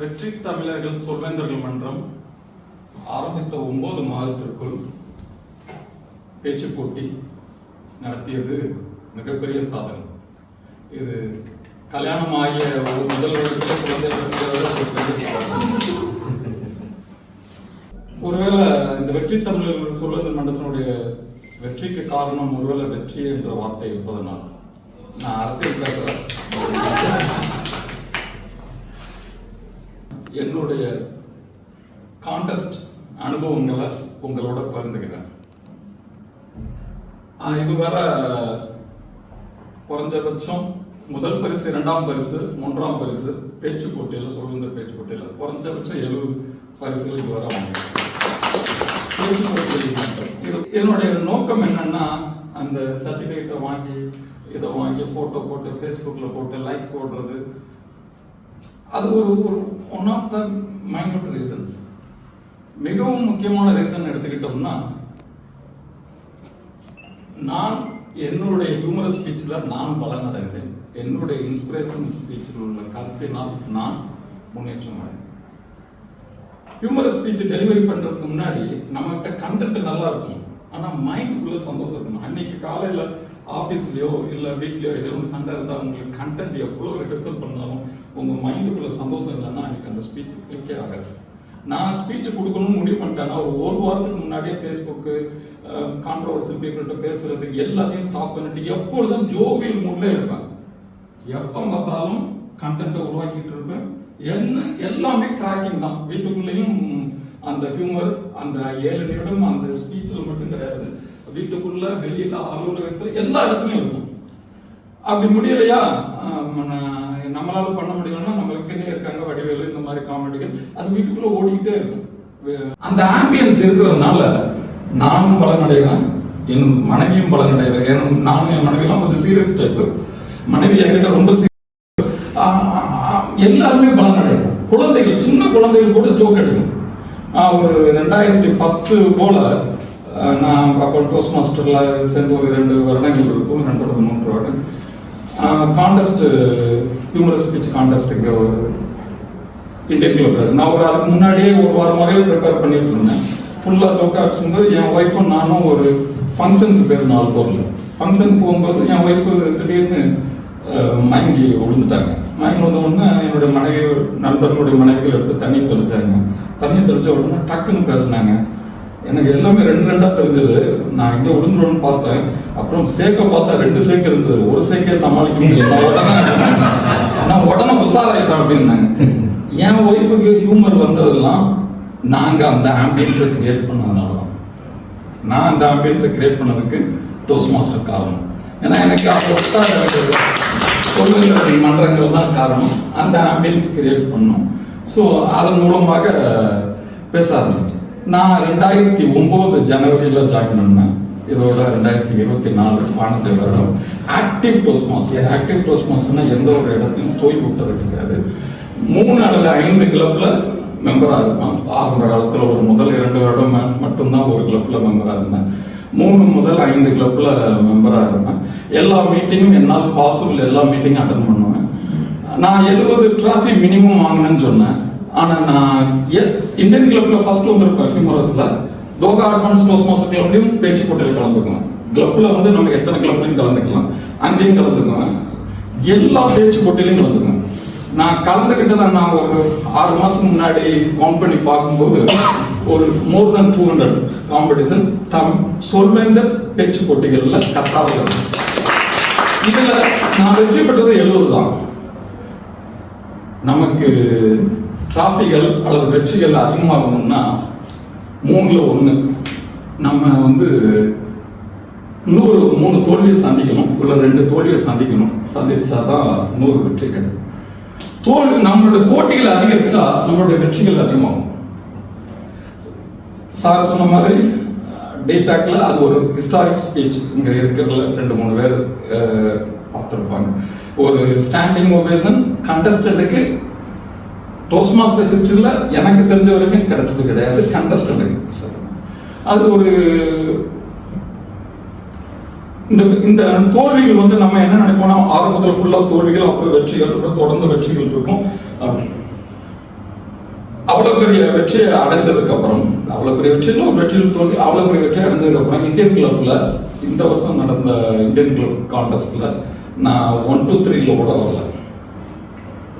வெற்றி தமிழர்கள் சொல்வேந்தர்கள் மன்றம் ஆரம்பித்த ஒன்பது மாதத்திற்குள் பேச்சு போட்டி நடத்தியது மிகப்பெரிய சாதனை. இது கல்யாணம் ஆகிய ஒரு முதல் குழந்தை ஒருவேளை இந்த வெற்றி தமிழர்கள் சொல்வேந்தர் மன்றத்தினுடைய வெற்றிக்கு காரணம் ஒருவேளை வெற்றி என்ற வார்த்தை இருப்பதனால் நான் அரசியல் பேசுறேன். என்னுடைய கான்டெஸ்ட் அனுபவங்களை உங்களோட பகிர்ந்துக்கிறேன். இதுவரை குறைஞ்சபட்சம் முதல் பரிசு இரண்டாம் பரிசு மூன்றாம் பரிசு பேச்சு போட்டியில் சுதந்திர பேச்சு போட்டியில் குறைஞ்சபட்சம் எழுபது பரிசுகள் இதுவரை இது- என்னுடைய நோக்கம் என்னன்னா அந்த சர்டிஃபிகேட்டை வாங்கி இதை வாங்கி போட்டோ போட்டு ஃபேஸ்புக்கில் போட்டு லைக் போடுறது அது ஒரு one of the minute reasons மிகவும் முக்கியமான ரீசன் எடுத்துக்கிட்டோம்னா நான் என்னுடைய ஹியூமரஸ் ஸ்பீச்சில் நான் பலன் அடைகிறேன் என்னுடைய இன்ஸ்பிரேஷன் ஸ்பீச்சில் உள்ள கருத்தினால் நான் முன்னேற்றம் அடைகிறேன் ஹியூமரஸ் ஸ்பீச் டெலிவரி பண்ணுறதுக்கு முன்னாடி நம்மகிட்ட கண்டென்ட் நல்லா இருக்கும். ஆனால் மைண்டுக்குள்ளே சந்தோஷம் இருக்கணும். அன்னைக்கு காலையில் ஆபீஸ்லயோ இல்லை வீட்லயோ ஏதோ ஒன்று சண்டை இருந்தால் உங்களுக்கு கண்டென்ட் எவ்வளோ ரிஹர்சல் பண்ணாலும் உங்கள் மைண்டுக்குள்ள சந்தோஷம் இல்லைன்னா எனக்கு அந்த ஸ்பீச் கிளிக்கே ஆகாது. நான் ஸ்பீச் கொடுக்கணும்னு முடிவு பண்ணிட்டேன்னா ஒரு ஒரு வாரத்துக்கு முன்னாடியே ஃபேஸ்புக்கு கான்ட்ரவர்சல் பீப்புள்கிட்ட பேசுறது எல்லாத்தையும் ஸ்டாப் பண்ணிட்டு எப்பொழுதும் ஜோவியல் மூட்ல இருப்பேன். எப்போ பார்த்தாலும் கண்டென்ட்டை உருவாக்கிட்டு இருப்பேன். என்ன எல்லாமே கிராக்கிங் தான். வீட்டுக்குள்ளேயும் அந்த ஹியூமர் அந்த ஏழு நிமிடம் அந்த ஸ்பீச்சில் மட்டும் கிடையாது. வீட்டுக்குள்ள வெளியில அலுவலகத்துல எல்லா இடத்துலயும் இருக்கும். அப்படி முடியலையா? நம்மளால பண்ண முடியலன்னா நம்மளுக்குன்னே இருக்காங்க வடிவேலு இந்த மாதிரி காமெடிகள் அது வீட்டுக்குள்ள ஓடிக்கிட்டே இருக்கும். அந்த ஆம்பியன்ஸ் இருக்கிறதுனால நானும் பலனடைகிறேன் என் மனைவியும் பலனடைகிறேன் ஏன்னா நானும் என் மனைவியெல்லாம் கொஞ்சம் சீரியஸ் டைப் மனைவி என்கிட்ட ரொம்ப எல்லாருமே பலனடைகிறோம் குழந்தைகள் சின்ன குழந்தைகள் கூட ஜோக் அடிக்கும். ஒரு ரெண்டாயிரத்தி பத்து போல நான் அப்போ டோஸ்ட் மாஸ்டரில் சேர்ந்து ஒரு ரெண்டு வருடங்கள் இருக்கும் ரெண்டு ஒரு மூன்று வருடம். காண்டெஸ்ட் ஹியூமரஸ் ஸ்பீச் காண்டஸ்ட் இங்கே ஒரு இந்தியன் கிளப் நான் ஒரு அதுக்கு முன்னாடியே ஒரு வாரமாகவே ப்ரிப்பேர் பண்ணிட்டு இருந்தேன். ஃபுல்லாக தோக்காட்டும் போது என் ஒய்ஃபும் நானும் ஒரு ஃபங்க்ஷனுக்கு பேர் நாலு பொருள் ஃபங்க்ஷன் போகும்போது என் ஒய்ஃபு திடீர்னு மயங்கி விழுந்துட்டாங்க. மயங்கி வந்த உடனே என்னுடைய மனைவி நண்பர்களுடைய மனைவிகள் எடுத்து தண்ணியை தெளிச்சாங்க. தண்ணியை தெளிச்ச உடனே டக்குன்னு பேசுனாங்க. எனக்கு எல்லாமே ரெண்டு ரெண்டா தெரிஞ்சது. நான் இங்க விழுந்துருவேன்னு பார்த்தேன். அப்புறம் சேக்க பார்த்தா ரெண்டு சேக்க இருந்தது. ஒரு சேக்கே சமாளிக்க முடியல. நான் உடனே நான் உடனே உஷாராயிட்டேன் அப்படின்னாங்க என் ஒய்ஃபுக்கு ஹியூமர் வந்ததெல்லாம் நாங்க அந்த ஆம்பியன்ஸை கிரியேட் பண்ணதுனால நான் அந்த ஆம்பியன்ஸை கிரியேட் பண்ணதுக்கு டோஸ் மாஸ்டர் காரணம். ஏன்னா எனக்கு அப்போ சொல்லுங்கிற மன்றங்கள் தான் காரணம். அந்த ஆம்பியன்ஸ் கிரியேட் பண்ணோம். ஸோ அதன் மூலமாக பேச ஆரம்பிச்சேன். நான் ரெண்டாயிரத்தி ஒன்பது ஜனவரியில் ஜாயின் பண்ணேன். இதோட ரெண்டாயிரத்தி இருபத்தி நாலு ஆனந்த வருடம் active toast master active toast மாஸ்டர்னா எந்த ஒரு இடத்துலையும் தோய் விட்டது கிடையாது. மூணு அல்லது ஐந்து கிளப்ல மெம்பரா இருப்பான். ஆரம்ப காலத்துல ஒரு முதல் இரண்டு வருடம் மட்டும்தான் ஒரு கிளப்ல மெம்பரா இருந்தேன். மூணு முதல் ஐந்து கிளப்ல மெம்பரா இருப்பேன் எல்லா மீட்டிங்கும் என்னால் பாசிபிள் எல்லா மீட்டிங்கும் அட்டன் பண்ணுவேன். நான் எழுபது டிராஃபி மினிமம் வாங்கினேன்னு சொன்னேன். ஆனா நான் எ- இந்தியன் கிளப்ல ஃபர்ஸ்ட் வந்திருப்பேன் ஹியூமரஸ்ல தோகா அட்வான்ஸ் டோஸ் மாஸ்டர் கிளப்லயும் பேச்சு போட்டியில் கலந்துக்கலாம். கிளப்ல வந்து நம்ம எத்தனை கிளப்லயும் கலந்துக்கலாம் அங்கேயும் கலந்துக்கலாம். எல்லா பேச்சு போட்டியிலையும் கலந்துக்கலாம். நான் கலந்துக்கிட்டத நான் ஒரு ஆறு மாசம் முன்னாடி கவுண்ட் பண்ணி பார்க்கும்போது ஒரு more than two hundred competition தம் சொல்வேந்த பேச்சு போட்டிகள்ல கத்தாத இதுல நான் வெற்றி பெற்றது எழுபது தான் நமக்கு டிராஃபிகள் அல்லது வெற்றிகள் அதிகமாகணும்னா மூணுல ஒன்று நம்ம வந்து நூறு மூணு தோல்வியை சந்திக்கணும். இல்ல ரெண்டு தோல்வியை சந்திக்கணும். சந்திச்சா தான் நூறு வெற்றி கிடைக்கும். தோல் நம்மளுடைய போட்டிகள் அதிகரிச்சா நம்மளுடைய வெற்றிகள் அதிகமாகும். சார் சொன்ன மாதிரி டேட்டாக்ல அது ஒரு ஹிஸ்டாரிக் ஸ்பீச் இங்க இருக்கிறதுல ரெண்டு மூணு பேர் பார்த்துருப்பாங்க. ஒரு ஸ்டாண்டிங் ஓவேஷன் கண்டஸ்டன்ட்டுக்கு டோஸ்ட் மாஸ்டர் ஹிஸ்டரியில் எனக்கு தெரிஞ்ச வரைக்கும் கிடைச்சது கிடையாது கண்டஸ்டன்ட்டுக்கு அது ஒரு இந்த இந்த தோல்விகள் வந்து நம்ம என்ன நினைப்போம்னா ஆரம்பத்தில் ஃபுல்லாக தோல்விகள் அப்புறம் வெற்றிகள் அப்புறம் தொடர்ந்து வெற்றிகள் இருக்கும். அப்படி. அவ்வளவு பெரிய வெற்றியை அடைந்ததுக்கு அப்புறம் அவ்வளவு பெரிய வெற்றியில் ஒரு வெற்றியில் தோல்வி அவ்வளவு பெரிய வெற்றி அடைஞ்சதுக்கு அப்புறம் இந்தியன் கிளப்ல இந்த வருஷம் நடந்த இந்தியன் கிளப் கான்டெஸ்ட்ல நான் ஒன் டூ த்ரீல கூட வரல.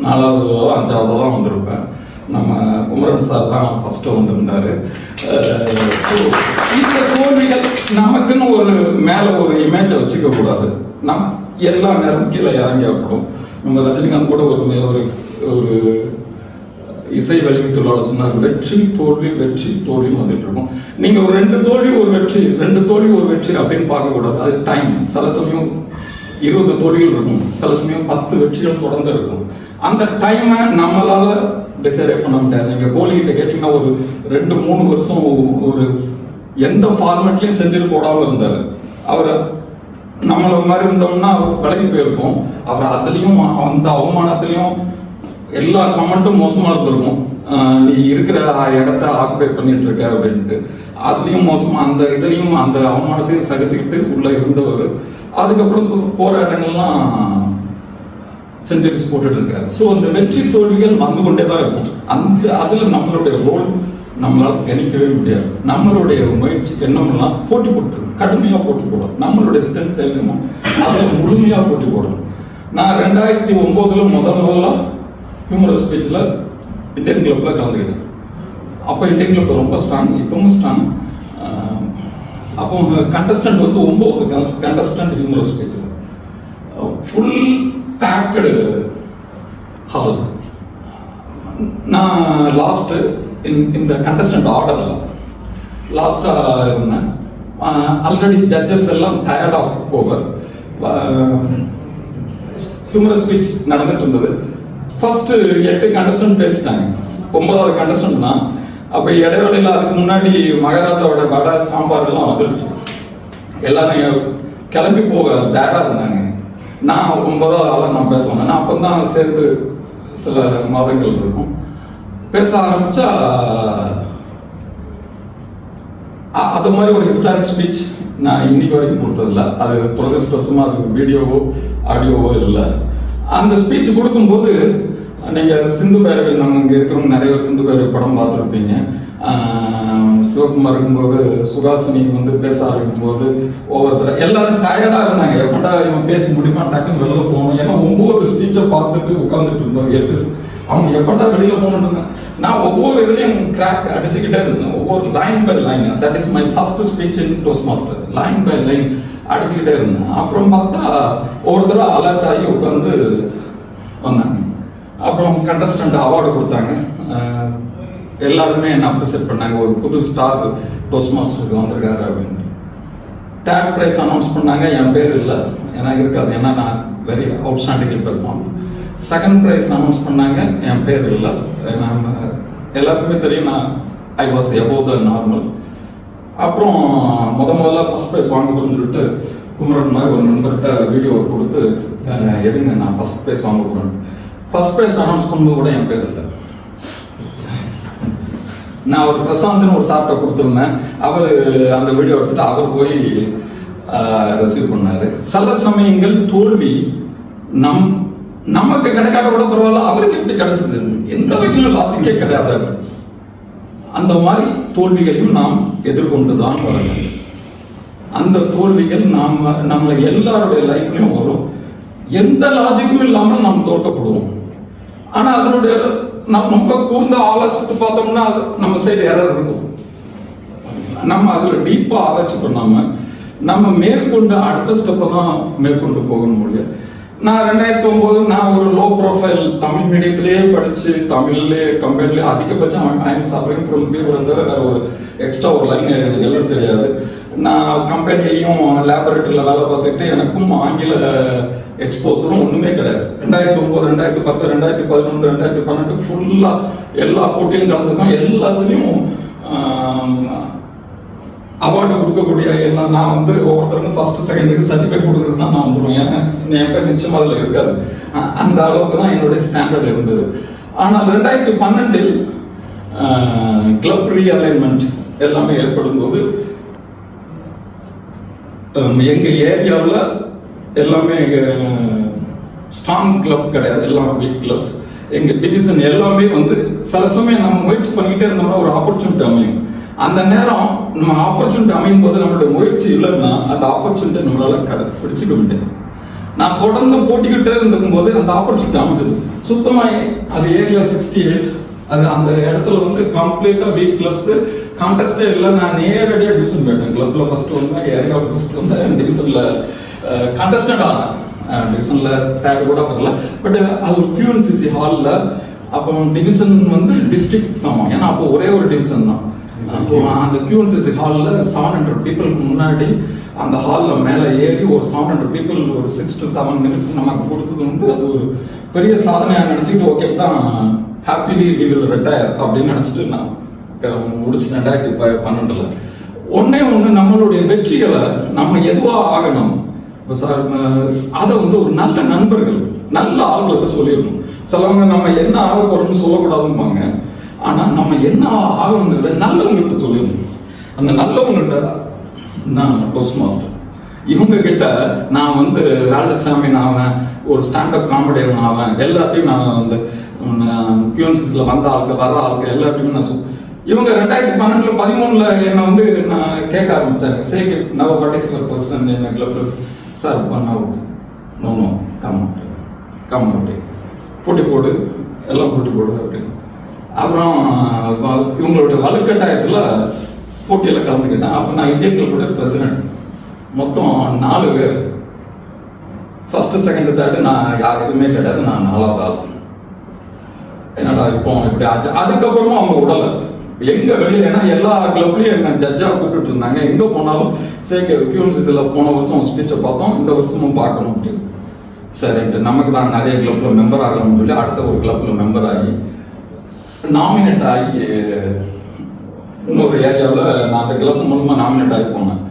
நாலாவதோ அஞ்சாவதோ தான் வந்திருப்பேன். நம்ம குமரன் சார் தான் ஃபஸ்ட்டு வந்திருந்தார் இந்த தோல்விகள் நமக்குன்னு ஒரு மேலே ஒரு இமேஜை வச்சுக்க கூடாது எல்லா நேரம் கீழே இறங்கி வைக்கணும் நம்ம ரஜினிகாந்த் கூட ஒரு ஒரு ஒரு இசை வெளியீட்டுள்ள சொன்னார் வெற்றி தோல்வி வெற்றி தோல்வி வந்துட்டு இருக்கும். நீங்க ஒரு ரெண்டு தோல்வி ஒரு வெற்றி ரெண்டு தோல்வி ஒரு வெற்றி அப்படின்னு பார்க்கக்கூடாது. அது டைம் சில சமயம் இருபது தோல்விகள் இருக்கும். சில சமயம் பத்து வெற்றிகள் தொடர்ந்து இருக்கும். அந்த டைமை நம்மளால டிசைடே பண்ண முடியாது. நீங்க கோலி கிட்ட கேட்டீங்கன்னா ஒரு ரெண்டு மூணு வருஷம் ஒரு எந்த ஃபார்மேட்லயும் செஞ்சுட்டு போடாம இருந்தாரு. அவர் நம்மள மாதிரி இருந்தோம்னா அவர் விலகி போயிருப்போம். அவர் அதுலயும் அந்த அவமானத்திலையும் எல்லா கமெண்ட்டும் மோசமா இருந்திருக்கும். நீ இருக்கிற இடத்த ஆக்குபை பண்ணிட்டு இருக்க அப்படின்ட்டு. அதுலயும் மோசமா அந்த இதுலயும் அந்த அவமானத்தையும் சகிச்சுக்கிட்டு உள்ள இருந்தவர். அதுக்கப்புறம் போற இடங்கள்லாம் செஞ்சுரிஸ் போட்டுட்டு இருக்காரு ஸோ அந்த வெற்றி தோல்விகள் வந்து கொண்டே தான் இருக்கும். அந்த அதுல நம்மளுடைய ரோல் நம்மளால கணிக்கவே முடியாது. நம்மளுடைய முயற்சி என்னமெல்லாம் போட்டி போட்டுருக்கோம் கடுமையா போட்டி போடணும் நம்மளுடைய ஸ்ட்ரென்த் என்னமோ அதுல முழுமையா போட்டி போடணும் நான் ரெண்டாயிரத்தி ஒன்பதுல முதல் முதல்ல ஹியூமரஸ் ஸ்பீச்ல இந்தியன் கிளப்ல கலந்துக்கிட்டேன். அப்போ இந்தியன் கிளப் ரொம்ப ஸ்ட்ராங் இப்பவும் ஸ்ட்ராங் அப்போ கண்டஸ்டன்ட் வந்து ஒன்பது கண்டஸ்டன்ட் ஹியூமரஸ் ஸ்பீச்சில் ஃபுல் பேக்கடு ஹால் நான் லாஸ்ட் இந்த கண்டஸ்டன்ட் ஆர்டர்ல லாஸ்டா இருந்தேன் ஆல்ரெடி ஜட்ஜஸ் எல்லாம் tired of over humorous speech நடந்துட்டு இருந்தது ஃபர்ஸ்ட் எட்டு கண்டஸ்டன்ட் பேசிட்டாங்க ஒன்பதாவது கண்டஸ்டன்ட் தான் அப்ப இடைவேளையில அதுக்கு முன்னாடி மகாராஜாவோட வடை சாம்பார் எல்லாம் வந்துருச்சு எல்லாரும் கிளம்பி போக தயாரா இருந்தாங்க நான் ஒன்பதாவது ஆளாக நான் பேச வந்தேன் அப்போ அப்பதான் சேர்ந்து சில மாதங்கள் இருக்கும். பேச ஆரம்பிச்சா அது மாதிரி ஒரு ஹிஸ்டாரிக் ஸ்பீச் நான் இன்னைக்கு வரைக்கும் கொடுத்ததில்ல. அது துரதிருஷ்டவசமாக அது வீடியோவோ ஆடியோவோ இல்லை. அந்த ஸ்பீச் கொடுக்கும்போது நீங்கள் சிந்து பேரவை நம்ம இங்கே இருக்கிறவங்க நிறைய பேர் சிந்து பேரவை படம் பார்த்துருப்பீங்க. சிவகுமார் இருக்கும்போது சுகாசினி வந்து பேச ஆரம்பிக்கும் போது ஒவ்வொருத்தர் எல்லாரும் டயர்டாக இருந்தாங்க. எப்படா இவன் பேசி முடியுமா டக்குன்னு வெளில போகணும். ஏன்னா ஒவ்வொரு ஸ்பீச்சை பார்த்துட்டு உட்காந்துட்டு இருந்தோம். எட்டு அவங்க எப்படா வெளியில போகணும் நான் ஒவ்வொரு இதுலையும் கிராக் அடிச்சுக்கிட்டே இருந்தேன். ஒவ்வொரு line by line that is my first speech in toast master line by line அடிச்சுக்கிட்டே இருந்தேன். அப்புறம் பார்த்தா ஒவ்வொருத்தரும் அலர்ட் ஆகி உட்காந்து வந்தாங்க. அப்புறம் கண்டஸ்டன்ட் அவார்டு கொடுத்தாங்க. எல்லாருமே என்ன அப்ரிசியேட் பண்ணாங்க. ஒரு புது ஸ்டார் டோஸ்ட் மாஸ்டருக்கு வந்திருக்காரு அப்படின்னு. தேர்ட் ப்ரைஸ் அனௌன்ஸ் பண்ணாங்க. என் பேர் இல்லை. எனக்கு இருக்காது. ஏன்னா நான் very outstanding perform second prize announce பண்ணாங்க. என் பேர் இல்லை. நான் எல்லாருக்குமே தெரியும். நான் I was above the normal அப்புறம் முத முதல்ல ஃபர்ஸ்ட் ப்ரைஸ் வாங்கணும்னு சொல்லிட்டு குமரன் மாதிரி ஒரு நண்பர்கிட்ட வீடியோ கொடுத்து எடுங்க. நான் ஃபர்ஸ்ட் ப்ரைஸ் வாங்க போகிறேன் ஃபர்ஸ்ட் ப்ரைஸ் அனௌன்ஸ் பண்ணும்போது கூட என் பேர் இல்லை. நான் ஒரு பிரசாந்த்னு ஒரு சாப்பிட்ட கொடுத்துருந்தேன். அவர் அந்த வீடியோ எடுத்துட்டு அவர் போய் ரிசீவ் பண்ணாரு. சில சமயங்கள் தோல்வி நம் நமக்கு கிடைக்காத கூட பரவாயில்ல அவருக்கு எப்படி கிடைச்சது? எந்த வகையிலும் லாத்திக்கே கிடையாது அந்த மாதிரி தோல்விகளையும் நாம் எதிர்கொண்டு தான் வர வேண்டும் அந்த தோல்விகள் நாம் நம்மளை எல்லாருடைய லைஃப்லையும் வரும். எந்த லாஜிக்கும் இல்லாமல் நாம் தோற்கப்படுவோம் ஆனால் அதனுடைய நம்ம ரொம்ப கூர்ந்த ஆலோசித்து பார்த்தோம்னா அது நம்ம சைடு எரர் இருக்கும். நம்ம அதுல டீப்பா ஆராய்ச்சி பண்ணாம நம்ம மேற்கொண்டு அடுத்த ஸ்டெப்பை தான் மேற்கொண்டு போகணும் முடியும் நான் ரெண்டாயிரத்தி ஒன்பது நான் ஒரு லோ ப்ரொஃபைல் தமிழ் மீடியத்திலேயே படிச்சு தமிழ்லேயே கம்பெனிலேயே அதிகபட்சம் I'm am suffering from fever தவிர வேற ஒரு எக்ஸ்ட்ரா ஒரு லைன் எழுத தெரியாது. நான் கம்பெனிலையும் லேபரேட்டரியில் வேலை பார்த்துக்கிட்டு எனக்கும் ஆங்கில எக்ஸ்போசரும் ஒன்றுமே கிடையாது. ரெண்டாயிரத்தி ஒம்பது ரெண்டாயிரத்தி பத்து ரெண்டாயிரத்தி பதினொன்று ரெண்டாயிரத்தி பன்னெண்டு ஃபுல்லாக எல்லா போட்டியும் கலந்துக்கும். எல்லாத்துலேயும் அவார்டு கொடுக்கக்கூடிய எல்லாம் நான் வந்து ஒவ்வொருத்தருக்கும் ஃபர்ஸ்ட் செகண்டுக்கு சர்டிஃபிகேட் கொடுக்குறதுனா நான் வந்துடுவேன் ஏன்னா என் பேர் நிச்சயம் அதில் இருக்காது. அந்த அளவுக்கு தான் என்னுடைய ஸ்டாண்டர்ட் இருந்தது. ஆனால் ரெண்டாயிரத்தி பன்னெண்டில் கிளப் ரீஅலைன்மெண்ட் எல்லாமே ஏற்படும் போது எங்கள் ஏரியாவில் எல்லாமே ஸ்ட்ராங் கிளப் கிடையாது எல்லாம் வீக் கிளப்ஸ் எங்கள் டிவிஷன் எல்லாமே வந்து சில சமயம் நம்ம முயற்சி பண்ணிக்கிட்டே இருந்தோம்னா ஒரு ஆப்பர்ச்சுனிட்டி அமையும். அந்த நேரம் நம்ம ஆப்பர்ச்சுனிட்டி அமையும் போது நம்மளுடைய முயற்சி இல்லைன்னா அந்த ஆப்பர்ச்சுனிட்டி நம்மளால் கடை பிடிச்சிக்க முடியாது. நான் தொடர்ந்து போட்டிக்கிட்டே இருந்திருக்கும் போது அந்த ஆப்பர்ச்சுனிட்டி அமைஞ்சது. சுத்தமாக அது ஏரியா சிக்ஸ்டி எயிட் அது அந்த இடத்துல வந்து கம்ப்ளீட்டா வீக் கிளப்ஸ் கான்டெஸ்டே இல்லை நான் நேரடியா டிவிஷன் போயிட்டேன். கிளப்ல ஃபர்ஸ்ட் வந்தேன் ஏரியாவில் ஃபர்ஸ்ட் வந்தேன் டிவிஷன்ல கான்டெஸ்டன்ட் ஆனேன். டிவிஷன்ல டேக் கூட வரல. பட் அது ஒரு கியூஎன்சிசி ஹாலில் அப்போ டிவிஷன் வந்து டிஸ்ட்ரிக்ட் சமம். ஏன்னா அப்போ ஒரே ஒரு டிவிஷன் தான். அப்போ அந்த கியூஎன்சிசி ஹாலில் செவன் ஹண்ட்ரட் பீப்புளுக்கு முன்னாடி அந்த ஹாலில் மேலே ஏறி ஒரு செவன் ஹண்ட்ரட் பீப்புள் ஒரு சிக்ஸ் டு செவன் மினிட்ஸ் நமக்கு கொடுத்தது வந்து அது ஒரு பெரிய சாதனையாக நினச்சிக்கிட்டு ஓகே தான் ஹாப்பிலி வி வில் ரிட்டையர் அப்படின்னு நினச்சிட்டு நான் முடிச்சு ரெண்டாயிரத்தி ப- பன்னெண்டுல. ஒன்னே ஒன்று நம்மளுடைய வெற்றிகளை நம்ம எதுவா ஆகணும்? சார் அதை வந்து ஒரு நல்ல நண்பர்கள் நல்ல ஆள்கிட்ட சொல்லிடணும். சிலவங்க நம்ம என்ன ஆக போறோம்னு சொல்லக்கூடாதும்பாங்க. ஆனா நம்ம என்ன ஆகணுங்கிறத நல்லவங்கள்ட்ட சொல்லிடணும். அந்த நல்லவங்கள்ட்ட நான் டோஸ்ட் மாஸ்டர் இவங்க கிட்ட நான் வந்து வேர்ல்டு ஆவேன் ஒரு ஸ்டாண்டப் காமெடியன் ஆவேன் எல்லாத்தையும் நான் வந்து கியூன்சிஸ்ல வந்த ஆளுக்கு வர்ற ஆளுக்கு எல்லாத்தையும் நான் சொல் இவங்க ரெண்டாயிரத்தி பன்னெண்டுல பதிமூணுல என்னை வந்து நான் கேட்க ஆரம்பிச்சாங்க. சேக் now what is your person என்ன கிளப் சார் பண்ண out no no come out come out போட்டி போடு. எல்லாம் போட்டி போடு அப்படின்னு. அப்புறம் இவங்களுடைய வலுக்கட்டாயத்தில் போட்டியில் கலந்துக்கிட்டேன். அப்போ நான் இந்தியன் கிளப்போட பிரசிடென்ட் மொத்தம் நாலு பேர். ஃபர்ஸ்ட் செகண்ட் தேர்ட் நான் யார் எதுவுமே கிடையாது நான் நாலாவது ஆள். என்னடா இப்போ இப்படி ஆச்சு? அதுக்கப்புறமும் அவங்க விடல எங்க வெளியே ஏன்னா எல்லா கிளப்லயும் என்ன ஜட்ஜா கூப்பிட்டு இருந்தாங்க. எங்க போனாலும் சேக்க கியூன்சிஸ்ல போன வருஷம் ஸ்பீச்சை பார்த்தோம் இந்த வருஷமும் பார்க்கணும் அப்படின்னு. சரின்ட்டு நமக்கு தான் நிறைய கிளப்ல மெம்பர் ஆகலாம்னு சொல்லி அடுத்த ஒரு கிளப்ல மெம்பர் ஆகி நாமினேட் ஆகி இன்னொரு ஏரியாவில் நான் அந்த கிளப் மூலமா நாமினேட் ஆகி போனேன்.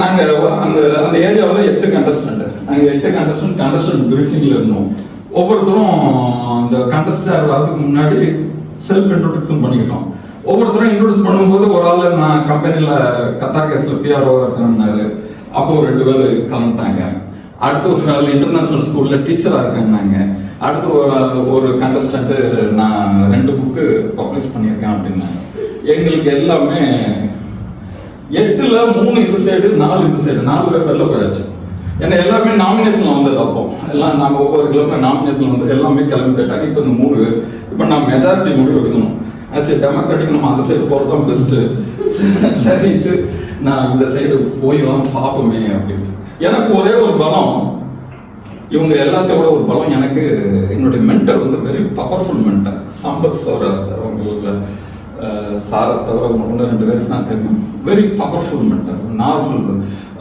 நாங்கள் அந்த அந்த ஏரியாவில் எட்டு கண்டஸ்டன்ட் நாங்கள் எட்டு கண்டஸ்டன்ட் கண்டஸ்டன்ட் பிரீஃபிங்ல இருந்தோம். ஒவ்வொருத்தரும் அந்த கண்டஸ்டர் வரதுக்கு முன்னாடி செல்ஃப் இன்ட்ரோடக்ஷன் பண்ணிக்கிட்டோம். ஒவ்வொருத்தரும் இன்ட்ரோடியூஸ் பண்ணும்போது ஒரு ஆள் நான் கம்பெனியில் கத்தா கேஸில் பிஆர்ஓ இருக்கிறேன்னாரு அப்போ ரெண்டு பேர் கலந்துட்டாங்க. அடுத்து ஒரு நாள் இன்டர்நேஷனல் ஸ்கூலில் டீச்சராக இருக்கேன்னாங்க. அடுத்து ஒரு ஆள் ஒரு கண்டஸ்டன்ட்டு நான் ரெண்டு புக்கு பப்ளிஷ் பண்ணியிருக்கேன் அப்படின்னாங்க. எங்களுக்கு எல்லாமே எட்டுல மூணு இது சைடு நாலு இது சைடு நாலு பேப்பர்ல போயாச்சு. ஏன்னா எல்லாமே நாமினேஷன்ல வந்தது அப்போ எல்லாம் நம்ம ஒவ்வொரு கிலோமே நாமினேஷன்ல வந்து எல்லாமே கிளம்பி போயிட்டாங்க. இப்போ இந்த மூணு இப்போ நான் மெஜாரிட்டி முடிவு எடுக்கணும். ஆஸ் ஏ டெமோக்ராட்டிக் நம்ம அந்த சைடு போகிறது தான் பெஸ்ட்டு சரிட்டு நான் இந்த சைடு போயிடலாம் பார்ப்போமே அப்படின்ட்டு எனக்கு ஒரே ஒரு பலம் இவங்க எல்லாத்தையோட ஒரு பலம் எனக்கு என்னுடைய மென்டர் வந்து very powerful mentor Sampath Saura sir உங்களுக்கு சாரை தவிர ஒன்று ரெண்டு பேருக்கு நான் தெரியும் வெரி பவர்ஃபுல் மென்டர் நார்மல்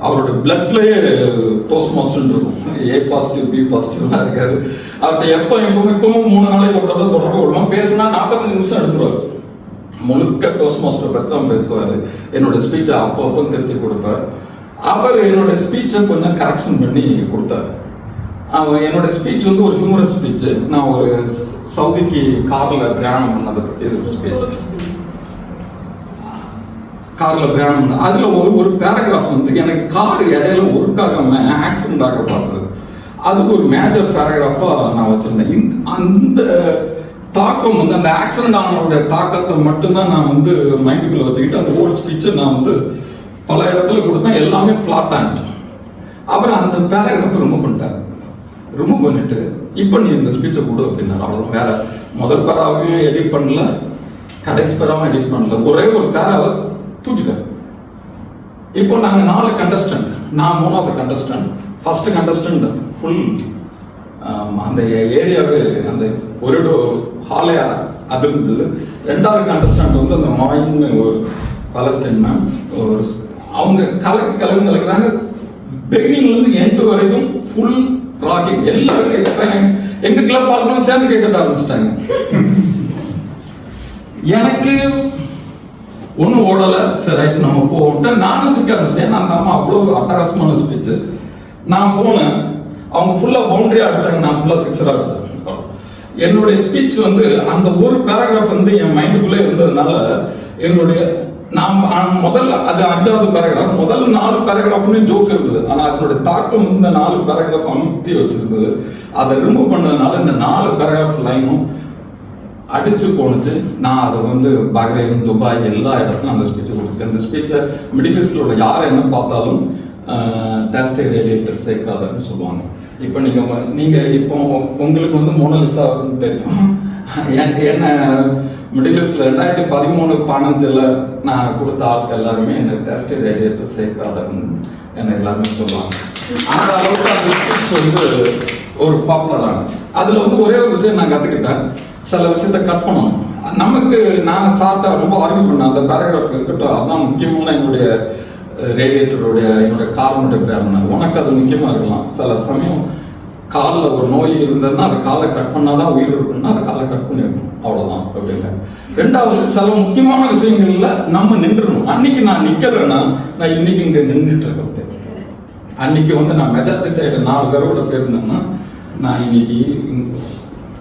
அவரோட பிளட்லேயே போஸ்ட் மாஸ்டர் இருக்கும். ஏ பாசிட்டிவ் பி பாசிட்டிவ்லாம் இருக்காது. அவர்கிட்ட எப்போ எப்பவும் இப்பவும் மூணு நாளைக்கு ஒரு தடவை தொடர்பு கொள்ளும் பேசினா நாற்பத்தஞ்சு நிமிஷம் எடுத்துருவாரு. முழுக்க டோஸ்ட் மாஸ்டர் பற்றி தான் பேசுவார். என்னோட ஸ்பீச்சை அப்போ அப்போ திருத்தி கொடுப்பார். அவர் என்னோட ஸ்பீச்சை கொஞ்சம் கரெக்ஷன் பண்ணி கொடுத்தாரு. அவன் என்னோட ஸ்பீச் வந்து ஒரு ஹியூமரஸ் ஸ்பீச் நான் ஒரு சவுதிக்கு கார்ல பிரயாணம் பண்ணதை பற்றி ஒரு ஸ்பீச் காரில் பிரயாணம் பண்ண. அதில் ஒரு ஒரு பேராகிராஃப் வந்து எனக்கு கார் இடையில ஒர்க் ஆகாமல் ஆக்சிடென்ட் ஆக பார்த்தது. அதுக்கு ஒரு மேஜர் பேராகிராஃபாக நான் வச்சிருந்தேன். இந்த- அந்த தாக்கம் வந்து அந்த ஆக்சிடென்ட் ஆனவருடைய தாக்கத்தை மட்டும்தான் நான் வந்து மைண்டுக்குள்ளே வச்சுக்கிட்டு அந்த ஓல்ட் ஸ்பீச்சை நான் வந்து பல இடத்துல கொடுத்தேன். எல்லாமே ஃப்ளாட் ஆண்ட் அப்புறம் அந்த பேராகிராஃப் ரிமூவ் பண்ணிட்டார். ரிமூவ் பண்ணிட்டு இப்போ நீ இந்த ஸ்பீச்சை கொடு அப்படின்னா அவ்வளோதான் வேற முதல் பேராவையும் எடிட் பண்ணல. கடைசி பேராவும் எடிட் பண்ணல. ஒரே ஒரு பேராவை தூக்கிட்டேன் இப்போ நாங்கள் நாலு கண்டஸ்டன்ட் நான் மூணாவது கண்டஸ்டன்ட் ஃபர்ஸ்ட் கண்டஸ்டன்ட் ஃபுல் அந்த ஏரியாவே அந்த ஒரு ஹாலே அதிர்ந்தது. ரெண்டாவது கண்டஸ்டன்ட் வந்து அந்த மாயின்னு ஒரு பாலஸ்டைன் மேம் ஒரு அவங்க கலக்கு கலந்து கலக்குறாங்க பிகினிங்லேருந்து எண்டு வரைக்கும் ஃபுல் ராக்கிங் எல்லாரும் கேட்குறாங்க எங்க கிளப் பார்க்கணும் சேர்ந்து கேட்க ஆரம்பிச்சிட்டாங்க. எனக்கு ஒன்றும் ஓடலை. சரி ரைட் நம்ம போவோம்ட்டு நானும் சிக்க ஆரம்பிச்சிட்டேன் நான் அந்த அம்மா அவ்வளோ அட்டகாசமான ஸ்பீச்சு நான் போனேன். அவங்க ஃபுல்லாக பவுண்டரியாக அடிச்சாங்க. நான் ஃபுல்லாக சிக்ஸராக அடிச்சேன். என்னுடைய ஸ்பீச் வந்து அந்த ஒரு பேராகிராஃப் வந்து என் மைண்டுக்குள்ளே இருந்ததுனால என்னுடைய நாம் முதல்ல அது அஞ்சாவது பேராகிராஃப் முதல் நாலு பேராகிராஃப்னு ஜோக் இருந்தது. ஆனால் அதனுடைய தாக்கம் இந்த நாலு பேராகிராஃப் அமுத்தி வச்சிருந்தது. அதை ரிமூவ் பண்ணதுனால இந்த நாலு பேராகிராஃப் லைனும் அடிச்சு போணுச்சு. நான் அதை வந்து பஹ்ரைன் துபாய் எல்லா இடத்துலையும் அந்த ஸ்பீச்சை கொடுத்துருக்கேன். அந்த ஸ்பீச்சை மிடில் ஈஸ்ட்ல யார் என்ன பார்த்தாலும் தேஸ்டே ரேடியேட்டர் சேர்க்காதன்னு சொல்லுவாங்க. இப்போ நீங்கள் நீங்கள் இப்போ உங்களுக்கு வந்து மோனலிசா தெரியும். என்ன மிடில் ஈஸ்டில் ரெண்டாயிரத்தி பதிமூணு பதினஞ்சில் நான் கொடுத்த ஆட்கள் எல்லாருமே என்ன தேஸ்டே ரேடியேட்டர் சேர்க்காதன்னு என்ன எல்லாருமே சொல்லுவாங்க. அந்த அளவுக்கு அந்த ஸ்பீச் வந்து ஒரு பாப்புலர் ஆனிச்சு அதில் வந்து ஒரே ஒரு விஷயம் நான் கற்றுக்கிட்டேன் சில விஷயத்த கட் பண்ணணும். நமக்கு நான் சாப்பிட்டா ரொம்ப ஆர்கியூ பண்ணேன். அந்த பேராகிராஃப் இருக்கட்டும் அதுதான் முக்கியமான என்னுடைய ரேடியேட்டருடைய என்னுடைய காலனுடைய பிரயாணம் உனக்கு அது முக்கியமா இருக்கலாம். சில சமயம் காலில் ஒரு நோய் இருந்ததுன்னா அந்த காலை கட் பண்ணாதான் உயிர் இருக்குன்னா அந்த காலை கட் பண்ணிடணும். அவ்வளவுதான் அப்படின்னு ரெண்டாவது சில முக்கியமான விஷயங்கள்ல நம்ம நின்றுடணும். அன்னைக்கு நான் நிக்கிறேன்னா நான் இன்னைக்கு இங்க நின்றுட்டு இருக்க முடியாது அன்னைக்கு வந்து நான் மெஜாரிட்டி சைடு நாலு பேரோட போயிருந்தேன்னா நான் இன்னைக்கு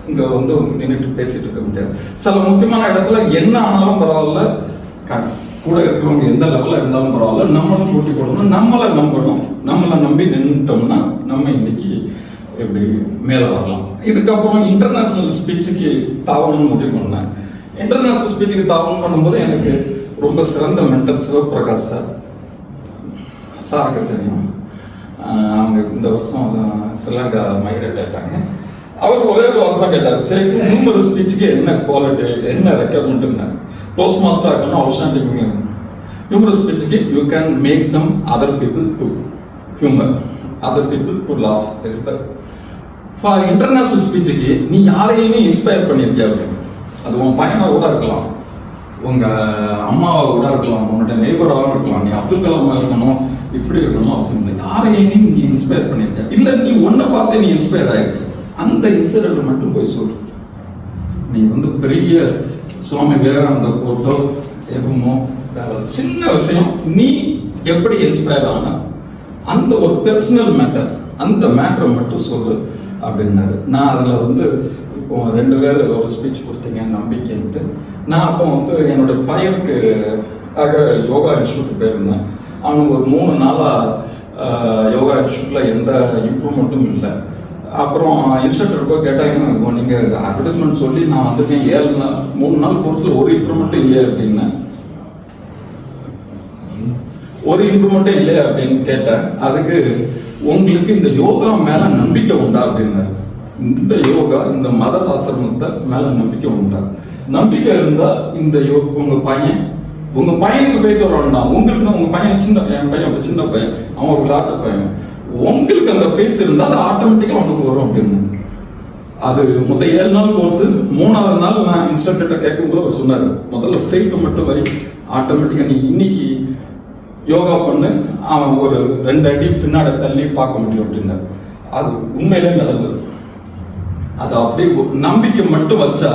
இங்கே வந்து நின்றுட்டு பேசிட்டு இருக்க முடியாது. சில முக்கியமான இடத்துல என்ன ஆனாலும் பரவாயில்ல க- கூட இருக்கிறவங்க எந்த லெவலில் இருந்தாலும் பரவாயில்ல நம்மளும் போட்டி போடணும் நம்மளை நம்பணும். நம்மளை நம்பி நின்றுட்டோம்னா நம்ம இன்னைக்கு இப்படி மேலே வரலாம். இதுக்கப்புறம் இன்டர்நேஷ்னல் ஸ்பீச்சுக்கு தாவணும்னு முடிவு பண்ணேன். இன்டர்நேஷ்னல் ஸ்பீச்சுக்கு தாவணும் பண்ணும்போது எனக்கு ரொம்ப சிறந்த மென்டர் சிவபிரகாஷ் சார். சாருக்கு தெரியும். அவங்க இந்த வருஷம் ஸ்ரீலங்கா மைக்ரேட் ஆயிட்டாங்க. அவர் ஒரே ஒரு வார்த்தை கேட்டார். சரி நியூமர் ஸ்பீச்சுக்கு என்ன குவாலிட்டி என்ன ரெக்யர்மெண்ட்னா டோஸ்ட் மாஸ்டர் இருக்கணும் outstanding humour ஸ்பீச்சுக்கு you can make them other people to humour other people to love is the for international ஸ்பீச்சுக்கு நீ யாரையுமே இன்ஸ்பயர் பண்ணியிருக்கியா அப்படின்னு அது உன் பையனாக கூட இருக்கலாம். உங்க அம்மாவை கூட இருக்கலாம். உன்னோட நெய்பராகவும் இருக்கலாம். நீ அப்துல் கலாமா இருக்கணும். இப்படி இருக்கணும் அவசியம் இல்லை. யாரையுமே நீ இன்ஸ்பயர் பண்ணியிருக்க இல்லை நீ ஒன்றை பார்த்து நீ இன்ஸ்பயர் ஆயிருக்கு அந்த இன்சிடென்ட் மட்டும் போய் சொல்லு. நீ வந்து பெரிய சுவாமி விவேகானந்த போட்டோ எப்பமோ வேற சின்ன விஷயம் நீ எப்படி இன்ஸ்பயர் ஆன அந்த ஒரு பர்சனல் மேட்டர் அந்த மேட்டரை மட்டும் சொல்லு அப்படின்னாரு. நான் அதில் வந்து இப்போ ரெண்டு பேர் ஒரு ஸ்பீச் கொடுத்தீங்க நம்பிக்கைன்ட்டு. நான் அப்போ வந்து என்னோட பையனுக்கு ஆக யோகா இன்ஸ்டியூட் போயிருந்தேன். அவனுக்கு ஒரு மூணு நாளாக யோகா இன்ஸ்டியூட்ல எந்த இம்ப்ரூவ்மெண்ட்டும் இல்லை. அப்புறம் இன்ஸ்ட்ரக்டர் போய் கேட்டாங்க நீங்கள் அட்வர்டைஸ்மெண்ட் சொல்லி நான் வந்துட்டேன். ஏழு நாள் மூணு நாள் கோர்ஸில் ஒரு இம்ப்ரூவ்மெண்ட்டும் இல்லையா அப்படின்னேன் ஒரு இம்ப்ரூவ்மெண்ட்டும் இல்லையா அப்படின்னு கேட்டேன். அதுக்கு உங்களுக்கு இந்த யோகா மேலே நம்பிக்கை உண்டா? அப்படின்னாரு. இந்த யோகா இந்த மத ஆசிரமத்தை மேலே நம்பிக்கை உண்டா? நம்பிக்கை இருந்தால் இந்த யோ உங்கள் பையன் உங்கள் பையனுக்கு போய் வேண்டாம் உங்களுக்கு உங்கள் பையன் சின்ன என் பையன் சின்ன பையன். அவன் ஒரு விளையாட்டு பையன். உங்களுக்கு அந்த ஃபேத் இருந்தால் அது ஆட்டோமேட்டிக்காக உங்களுக்கு வரும் அப்படின்னு. அது மொத்த ஏழு நாள் கோர்ஸ் மூணாவது நாள் நான் இன்ஸ்ட்ரக்டர்கிட்ட கேட்கும்போது அவர் சொன்னார். முதல்ல ஃபெய்த் மட்டும் வரி ஆட்டோமேட்டிக்காக நீ இன்னைக்கு யோகா பண்ணு. அவன் ஒரு ரெண்டு அடி பின்னாடி தள்ளி பார்க்க முடியும் அப்படின்னார். அது உண்மையிலே நடந்தது அது அப்படியே நம்பிக்கை மட்டும் வச்சா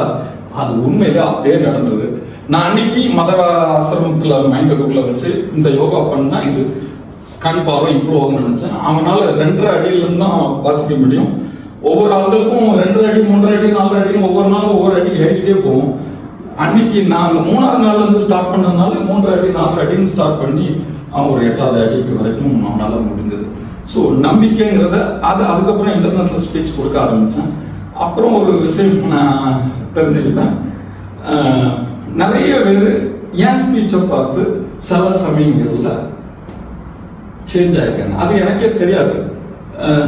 அது உண்மையிலே அப்படியே நடந்தது. நான் அன்னைக்கு மத ஆசிரமத்துல மைண்டுக்குள்ள வச்சு இந்த யோகா பண்ணால் இது கண் பார்வை இம்ப்ரூவ் ஆகும்னு நினைச்சேன். அவனால ரெண்டரை அடியில இருந்து தான் வாசிக்க முடியும். ஒவ்வொரு ஆளுக்கும் ரெண்டரை அடி மூன்றரை அடி நாலரை அடி ஒவ்வொரு நாளும் ஒவ்வொரு அடி ஏறிக்கிட்டே போகும். அன்னைக்கு நான் அந்த மூணாவது நாள்ல இருந்து ஸ்டார்ட் பண்ணதுனால மூன்றரை அடி நாலரை அடின்னு ஸ்டார்ட் பண்ணி அவன் ஒரு எட்டாவது அடிக்கு வரைக்கும் அவனால முடிஞ்சது. ஸோ நம்பிக்கைங்கிறத அது அதுக்கப்புறம் இன்டர்நேஷனல் ஸ்பீச் கொடுக்க ஆரம்பித்தேன் அப்புறம் ஒரு விஷயம் நான் தெரிஞ்சுக்கிட்டேன். நிறைய பேர் என் ஸ்பீச்சை பார்த்து சில சமயங்கள்ல சேஞ்ச் ஆயிருக்காங்க. அது எனக்கே தெரியாது.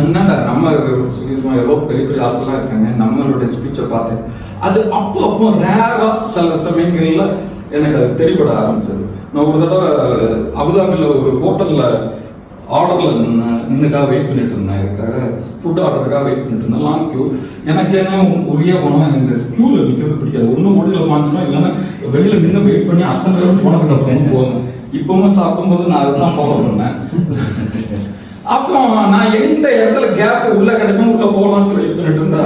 என்னடா நம்ம சுகிசமா எவ்வளோ பெரிய பெரிய ஆட்கள்லாம் இருக்காங்க நம்மளுடைய ஸ்பீச்சை பார்த்தேன் அது அப்போ அப்போ ரேராக சில சமயங்கள்ல எனக்கு அது தெரியப்பட ஆரம்பிச்சது. நான் ஒரு தடவை அபுதாபியில் ஒரு ஹோட்டலில் ஆர்டரில் நின்றுக்காக வெயிட் பண்ணிட்டு இருந்தேன். இதுக்காக ஃபுட் ஆர்டருக்காக வெயிட் பண்ணிட்டு இருந்தேன். லாங் கியூ எனக்கு என்ன உரிய போனால் எனக்கு இந்த ஸ்கியூவில் நிற்கிறது பிடிக்காது. ஒன்றும் முடியல மாஞ்சோம் இல்லைன்னா வெளியில் நின்று வெயிட் பண்ணி அத்தனை தடவை போனதுக்கு அப்புறம் போகணும் இப்பவும் சாப்பிடும்போது நான் அதை தான் ஃபாலோ பண்ணேன் அப்புறம் நான் எந்த இடத்துல கேப் உள்ள கிடைக்கும் உள்ள போகலாம்னு வெயிட் பண்ணிட்டு இருந்தா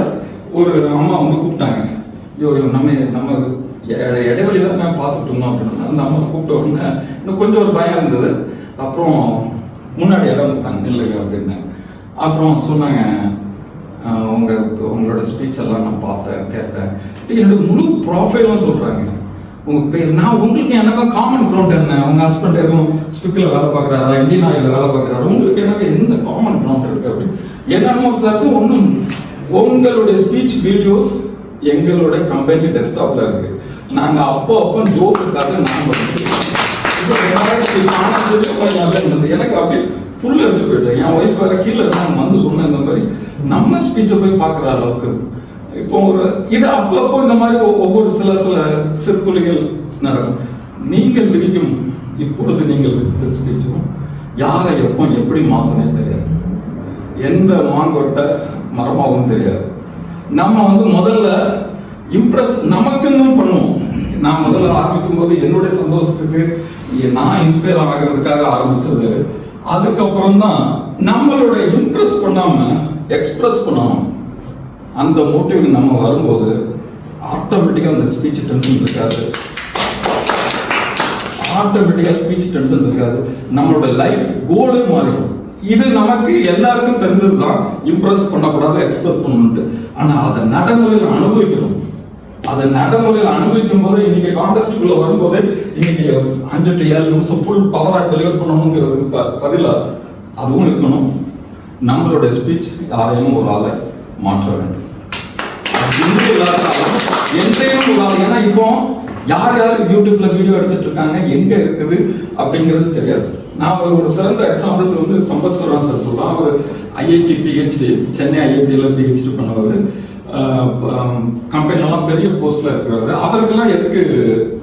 ஒரு அம்மா வந்து கூப்பிட்டாங்க. ஐயோ நம்ம நம்ம இடைவெளி தான் நான் பார்த்துட்டு இருந்தோம் அப்படின்னா. அந்த அம்மா கூப்பிட்ட உடனே இன்னும் கொஞ்சம் ஒரு பயம் இருந்தது. அப்புறம் முன்னாடி இடம் கொடுத்தாங்க இல்லைங்க அப்படின்னு. அப்புறம் சொன்னாங்க உங்க உங்களோட ஸ்பீச் எல்லாம் நான் பார்த்தேன் கேட்டேன். என்னோட முழு ப்ராஃபைலும் சொல்றாங்க. உங்க பேர் நான் உங்களுக்கு எனக்கும் காமன் கிரவுண்ட் என்ன? உங்க ஹஸ்பண்ட் எதுவும் ஸ்பிக்கில் வேலை பார்க்குறாரா? இந்தியன் ஆயில் வேலை பார்க்குறாரு? உங்களுக்கு எனக்கு எந்த காமன் கிரவுண்ட் இருக்கு அப்படின்னு. என்னமோ விசாரிச்சு ஒன்றும் உங்களுடைய ஸ்பீச் வீடியோஸ் எங்களுடைய கம்பெனி டெஸ்க்டாப்ல இருக்கு. நாங்க அப்போ அப்போ ஜோக்குக்காக நான் பண்ணிட்டு எனக்கு அப்படி புல் அடிச்சு போயிட்டேன் என் ஒய்ஃப் வேற கீழே இருந்தாங்க. வந்து சொன்னேன் இந்த மாதிரி நம்ம ஸ்பீச்சை போய் பார்க்குற அளவுக்கு இப்போ ஒரு இது அப்பப்போ இந்த மாதிரி ஒவ்வொரு சில சில சிறுத்துளிகள் நடக்கும். நீங்கள் விதிக்கும் இப்பொழுது நீங்கள் விதித்த ஸ்பீச்சும் யாரை எப்போ எப்படி மாத்தனே தெரியாது. எந்த மாங்கொட்டை மரமாகவும் தெரியாது. நம்ம வந்து முதல்ல இம்ப்ரெஸ் நமக்குன்னு பண்ணுவோம். நான் முதல்ல ஆரம்பிக்கும் போது என்னுடைய சந்தோஷத்துக்கு நான் இன்ஸ்பயர் ஆகிறதுக்காக ஆரம்பிச்சது அதுக்கப்புறம் தான் நம்மளோட இம்ப்ரெஸ் பண்ணாம எக்ஸ்பிரஸ் பண்ணணும். அந்த மோட்டிவ் நம்ம வரும்போது ஆட்டோமேட்டிக்காக அந்த ஸ்பீச் டென்ஷன் இருக்காது. ஆட்டோமேட்டிக்காக ஸ்பீச் டென்ஷன் இருக்காது. நம்மளோட லைஃப் கோலே மாறிடும். இது நமக்கு எல்லாருக்கும் தெரிஞ்சது தான் இம்ப்ரெஸ் பண்ணக்கூடாது எக்ஸ்பிரஸ் பண்ணணும்ட்டு ஆனால் அதை நடைமுறையில் அனுபவிக்கணும். அதை நடைமுறையில் அனுபவிக்கும் போது இன்னைக்கு கான்டெஸ்டுக்குள்ள வரும்போது இன்னைக்கு அஞ்சு டு ஏழு நிமிஷம் ஃபுல் பவராக டெலிவர் பண்ணணுங்கிறது ப- அதுவும் இருக்கணும். நம்மளுடைய ஸ்பீச் யாரையும் ஒரு ஆளை மாற்ற வேண்டும். இன்று இல்லாட்டாலும் என்றையும் ஒரு ஏன்னா இப்போ யார் யார் யூடியூப்ல வீடியோ எடுத்துட்டு இருக்காங்க எங்க இருக்குது அப்படிங்கிறது தெரியாது. நான் ஒரு சிறந்த எக்ஸாம்பிள் வந்து சம்பத் சர்வா சார் சொல்லலாம் அவர் ஐஐடி பிஹெச்டி சென்னை ஐஐடியில் பிஹெச்டி பண்ணவர். கம்பெனிலலாம் பெரிய போஸ்ட்ல இருக்கிறவர். அவருக்கெல்லாம் எதுக்கு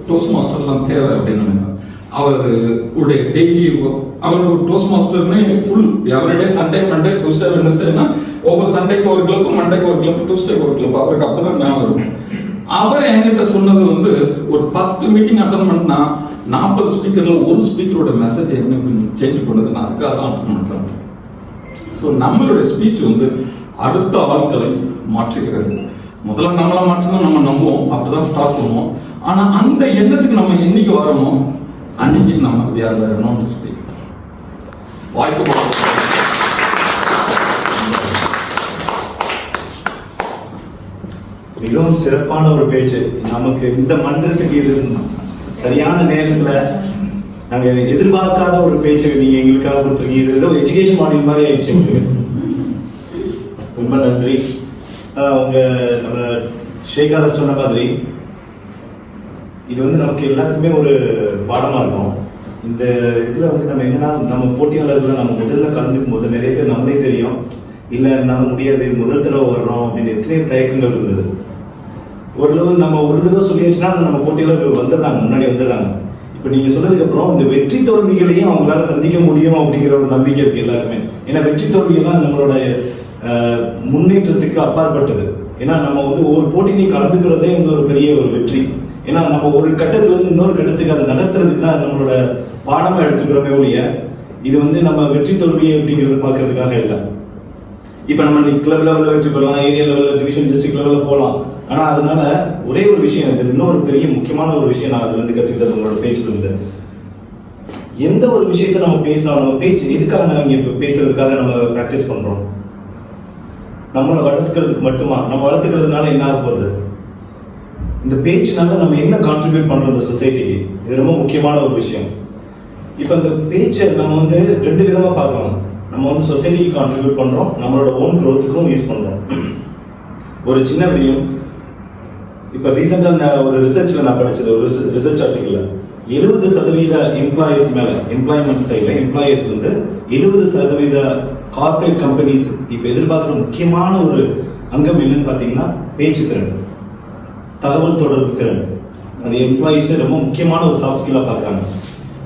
டோஸ்ட் மாஸ்டர்லாம் தேவை அப்படின்னு நினைக்கிறேன் அவர் உடைய டெய்லி அவர் ஒரு toast மாஸ்டர்னு full everyday Sunday Monday Tuesday வெனஸ்டேனா ஒவ்வொரு சண்டேக்கு ஒரு கிளப் மண்டேக்கு ஒரு கிளப் டூஸ்டே ஒரு கிளப் அவருக்கு அப்பதான் ஞாபகம் வரும். அவர் என்கிட்ட சொன்னது வந்து ஒரு பத்து மீட்டிங் அட்டன் பண்ணா நாற்பது ஸ்பீக்கர்ல ஒரு ஸ்பீக்கரோட மெசேஜ் என்ன சேஞ்ச் பண்ணுது நான் அதுக்காக தான் அட்டன் பண்றேன். ஸோ நம்மளுடைய ஸ்பீச் வந்து அடுத்த ஆட்களை மாற்றுகிறது. முதல்ல நம்மளை மாற்றணும் நம்ம நம்புவோம் அப்படிதான் ஸ்டார்ட் பண்ணுவோம். ஆனா அந்த எண்ணத்துக்கு நம்ம என்னைக்கு வரணும்? அன்னைக்கு நம்ம வி ஆர் ரெனோன் ஸ்பீக் வாய்ப்பு மிகவும் சிறப்பான ஒரு பேச்சு. நமக்கு இந்த மன்றத்துக்கு இது சரியான நேரத்தில் நாங்கள் எதிர்பார்க்காத ஒரு பேச்சு நீங்கள் எங்களுக்காக கொடுத்துருக்கீங்க. இது ஏதோ எஜுகேஷன் மாடல் மாதிரி ஆயிடுச்சு எங்களுக்கு. ரொம்ப நன்றி. உங்கள் நம்ம ஸ்ரீகாதர் சொன்ன மாதிரி இது வந்து நமக்கு எல்லாத்துக்குமே ஒரு பாடமாக இருக்கும். இந்த இதில் வந்து நம்ம என்னன்னா நம்ம போட்டியாளர்களை நம்ம முதல்ல கலந்துக்கும் போது நிறைய பேர் நம்மளே தெரியும். இல்லை என்னால் முடியாது இது முதல் தடவை வர்றோம் அப்படின்னு எத்தனையோ தயக்கங்கள் இருந்தது. ஓரளவு நம்ம ஒரு தடவை சொல்லியாச்சுன்னா நம்ம போட்டியாளர்கள் வந்துடுறாங்க முன்னாடி வந்துடுறாங்க. இப்போ நீங்கள் சொன்னதுக்கப்புறம் இந்த வெற்றி தோல்விகளையும் அவங்களால சந்திக்க முடியும் அப்படிங்கிற ஒரு நம்பிக்கை இருக்குது எல்லாருக்குமே. ஏன்னா வெற்றி தோல்வியெல்லாம் நம்மளோட முன்னேற்றத்துக்கு அப்பாற்பட்டது. ஏன்னா நம்ம வந்து ஒவ்வொரு போட்டியிலையும் கலந்துக்கிறதே வந்து ஒரு பெரிய ஒரு வெற்றி. ஏன்னா நம்ம ஒரு கட்டத்துல இருந்து இன்னொரு கட்டத்துக்கு அதை நகர்த்துறதுக்கு தான் நம்மளோட பாடமா எடுத்துக்கிறோமே ஒழிய இது வந்து நம்ம வெற்றி தோல்வியை அப்படிங்கிறது பார்க்கறதுக்காக இல்லை. இப்ப நம்ம கிளப் லெவல்ல வெற்றி பெறலாம் ஏரியா லெவல்ல டிவிஷன் டிஸ்ட்ரிக்ட் லெவல்ல போகலாம் ஆனா அதனால ஒரே ஒரு விஷயம் இது இன்னொரு பெரிய முக்கியமான ஒரு விஷயம் நான் அதுல இருந்து கத்துக்கிட்டது உங்களோட பேச்சுல இருந்து எந்த ஒரு விஷயத்த நம்ம பேசினாலும் நம்ம பேச்சு எதுக்காக நம்ம இங்கே இப்ப பேசுறதுக்காக நம்ம பிராக்டிஸ் பண்றோம்? நம்மளை வளர்த்துக்கிறதுக்கு மட்டுமா? நம்ம வளர்த்துக்கிறதுனால என்ன ஆக போகுது? இந்த பேச்சுனால நம்ம என்ன கான்ட்ரிபியூட் பண்றோம் இந்த சொசைட்டிக்கு இது ரொம்ப முக்கியமான ஒரு விஷயம். இப்போ இந்த பேச்சை நம்ம வந்து ரெண்டு விதமா பார்க்கலாம். நம்ம வந்து சொசைட்டிக்கு கான்ட்ரிபியூட் பண்றோம் நம்மளோட ஓன் க்ரோத்துக்கும் யூஸ் பண்றோம். ஒரு சின்ன விடியும் இப்போ ரீசெண்டாக நான் ஒரு ரிசர்ச்சில் நான் படிச்சது ஒரு ரிசர்ச் ஆர்டிக்கலில் எழுபது சதவீத எம்ப்ளாயிஸ் மேலே எம்ப்ளாய்மெண்ட் சைடில் எம்ப்ளாயிஸ் வந்து எழுபது சதவீத கார்ப்பரேட் கம்பெனிஸ் இப்போ எதிர்பார்க்குற முக்கியமான ஒரு அங்கம் என்னன்னு பார்த்தீங்கன்னா பேச்சு திறன். தகவல் தொடர்பு திறன். அது எம்ப்ளாயிஸ்ட்டு ரொம்ப முக்கியமான ஒரு சாஃப்ட் ஸ்கில்லாக பார்க்குறாங்க.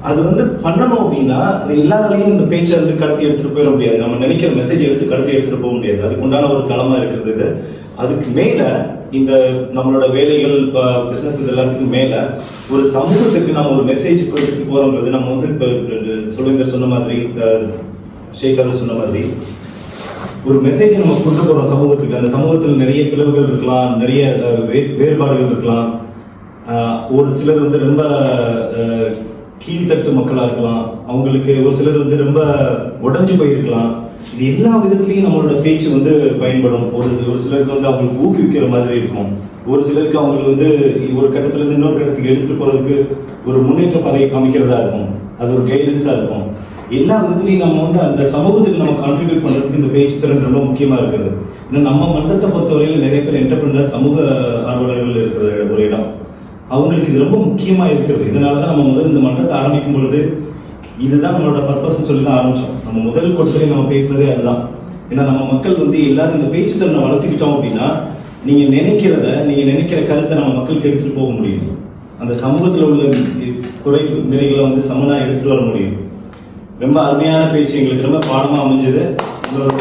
அது வந்து பண்ணணும் அப்படின்னா அது எல்லாராலையும் இந்த பேச்சை வந்து கடத்தி எடுத்துகிட்டு போயிட முடியாது. நம்ம நினைக்கிற மெசேஜ் எடுத்து கடத்தி எடுத்துகிட்டு போக முடியாது. அதுக்கு உண்டான ஒரு களமா இருக்கிறது இது. அதுக்கு மேலே இந்த நம்மளோட வேலைகள் பிசினஸ் இது எல்லாத்துக்கும் மேலே ஒரு சமூகத்துக்கு நம்ம ஒரு மெசேஜ் எடுத்துகிட்டு போகிறோங்கிறது நம்ம வந்து இப்போ சொல்லுங்க சொன்ன மாதிரி ஷேகர் சொன்ன மாதிரி ஒரு மெசேஜை நம்ம கொண்டு போகிறோம் சமூகத்துக்கு அந்த சமூகத்தில் நிறைய பிளவுகள் இருக்கலாம் நிறைய வே- வேறுபாடுகள் இருக்கலாம். ஒரு சிலர் வந்து ரொம்ப கீழ்த்தட்டு மக்களாக இருக்கலாம். அவங்களுக்கு ஒரு சிலர் வந்து ரொம்ப உடஞ்சி போயிருக்கலாம். இது எல்லா விதத்துலையும் நம்மளோட பேச்சு வந்து பயன்படும். ஒரு ஒரு சிலருக்கு வந்து அவங்களுக்கு ஊக்குவிக்கிற மாதிரி இருக்கும். ஒரு சிலருக்கு அவங்களுக்கு வந்து ஒரு கட்டத்துல இருந்து இன்னொரு கட்டத்துக்கு எடுத்துட்டு போறதுக்கு ஒரு முன்னேற்ற பாதையை காமிக்கிறதா இருக்கும். அது ஒரு கைடன்ஸா இருக்கும். எல்லா விதத்துலையும் நம்ம வந்து அந்த சமூகத்துக்கு நம்ம கான்ட்ரிபியூட் பண்ணுறதுக்கு இந்த பேச்சு திறன் ரொம்ப முக்கியமாக இருக்குது. ஏன்னா நம்ம மன்றத்தை பொறுத்தவரையில் நிறைய பேர் என்டர்பிரினர் சமூக ஆர்வலர்கள் இருக்கிற ஒரு இடம். அவங்களுக்கு இது ரொம்ப முக்கியமாக இருக்கிறது இதனால தான் நம்ம முதல் இந்த மன்றத்தை ஆரம்பிக்கும் பொழுது இதுதான் நம்மளோட பர்பஸ்ன்னு சொல்லி தான் ஆரம்பித்தோம் நம்ம முதல் கொடுத்தலே நம்ம பேசுனதே அதுதான். ஏன்னா நம்ம மக்கள் வந்து எல்லாரும் இந்த பேச்சு திறனை வளர்த்துக்கிட்டோம் அப்படின்னா நீங்கள் நினைக்கிறத நீங்கள் நினைக்கிற கருத்தை நம்ம மக்களுக்கு எடுத்துகிட்டு போக முடியும். அந்த சமூகத்தில் உள்ள குறை நிறைகளை வந்து சமனாக எடுத்துகிட்டு வர முடியும். ரொம்ப அருமையான பேச்சு எங்களுக்கு ரொம்ப பாடமா அமைஞ்சது. உங்களோட